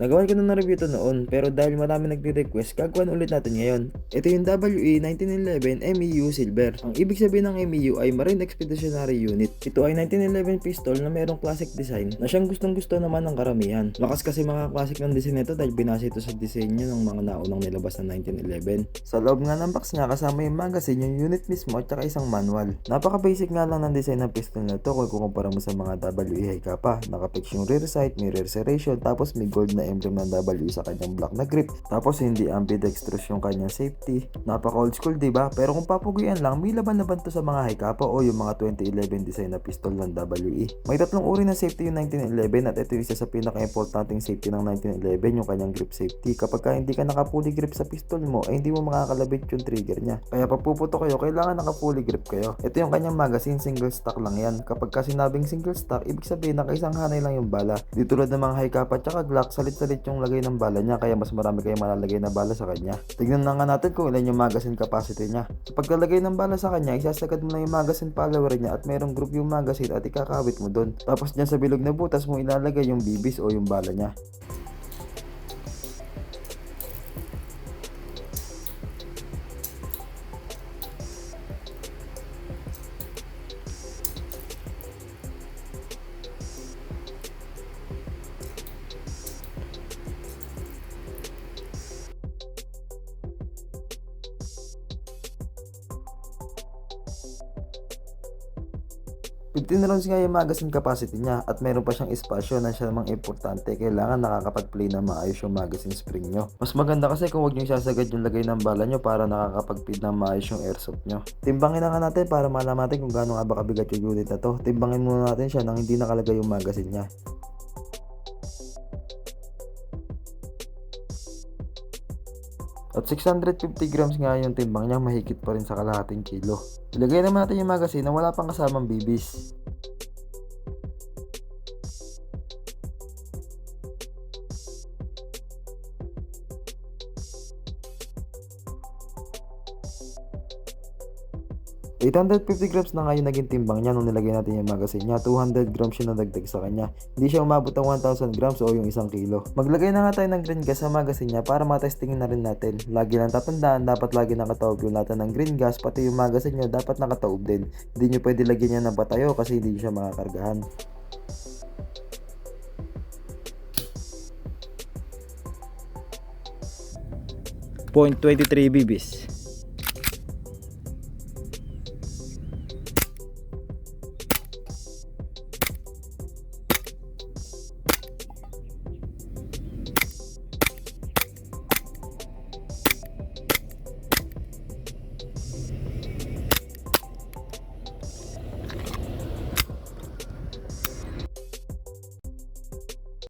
Nagawa ko na ng review to noon pero dahil marami nagre-request, gagawin ulit natin ngayon. Ito yung WE 1911 MEU Silver. Ang ibig sabihin ng MEU ay Marine Expeditionary Unit. Ito ay 1911 pistol na mayroong classic design na siyang gustong gusto naman ng karamihan. Lakas kasi mga classic ng design nito dahil binasa ito sa disenyo ng mga naunang nilabas ng 1911. Sa loob nga ng box niya kasama yung magazine, yung unit mismo at saka isang manual. Napaka basic nga lang ng design ng pistol na to kung kukumpara mo sa mga WE high kappa. Nakapix yung rear sight, may rear serration, tapos may gold na emblem ng WE sa kanyang black na grip. Tapos hindi ambidextrous yung kanyang safety. Napaka old school, ba? Pero kung papuguyan lang, may laban-laban to sa mga high kappa o yung mga 2011 design na pistol ng WE. May tatlong uri ng safety yung 1911 at ito yung isa sa pinaka-importanting safety ng 1911 yung kanyang grip safety. Kapag ka hindi ka naka-fully grip sa pistol mo, ay hindi mo makakalabit yung trigger niya. Kaya pag puputo kayo, kailangan naka-fully grip kayo. Ito yung kanyang magazine, single stock lang yan. Kapag ka sinabing single stock, ibig sabihin nakaisang hanay lang yung bala. Di tulad ng mga high kappa at Glock, salit-salit yung lagay ng bala niya kaya mas marami kayong malalagay na bala sa kanya. Tignan na nga natin kung ilan yung magazine capacity niya. Sa paglalagay ng bala sa kanya, isasagad mo lang yung magazine follower niya at mayroong group yung magazine at ikakawit mo doon. Tapos dyan sa bilog na butas mo ilalagay yung bibis o yung bala niya. Fifteen rounds nga yung magazine capacity niya at meron pa siyang espasyo na siya namang importante. Kailangan nakakapag-play na maayos yung magazine spring nyo. Mas maganda kasi kung huwag nyo isasagad yung lagay ng bala nyo para nakakapag-feed na maayos yung airsoft nyo. Timbangin na nga natin para malaman natin kung gaano nga ba kabigat yung unit na to. Timbangin muna natin siya nang hindi nakalagay yung magazine niya. At 650 grams nga yung timbang niya, mahigit pa rin sa kalahating kilo. Ilagay naman natin yung magazine na wala pang kasamang bibis. ...850 grams na nga yung naging timbang niya nung nilagay natin yung magazine niya. 200 grams yung nadagdag sa kanya. Hindi siya umabot ng 1,000 grams o yung isang kilo. Maglagay na nga tayo ng green gas sa magazine niya para matestingin na rin natin. Lagi lang tatandaan, dapat lagi nakataob yung lata ng green gas, pati yung magazine niyo dapat nakataob din. Hindi nyo pwede lagyan niya ng patayo kasi hindi siya makakargahan. .23 bibis.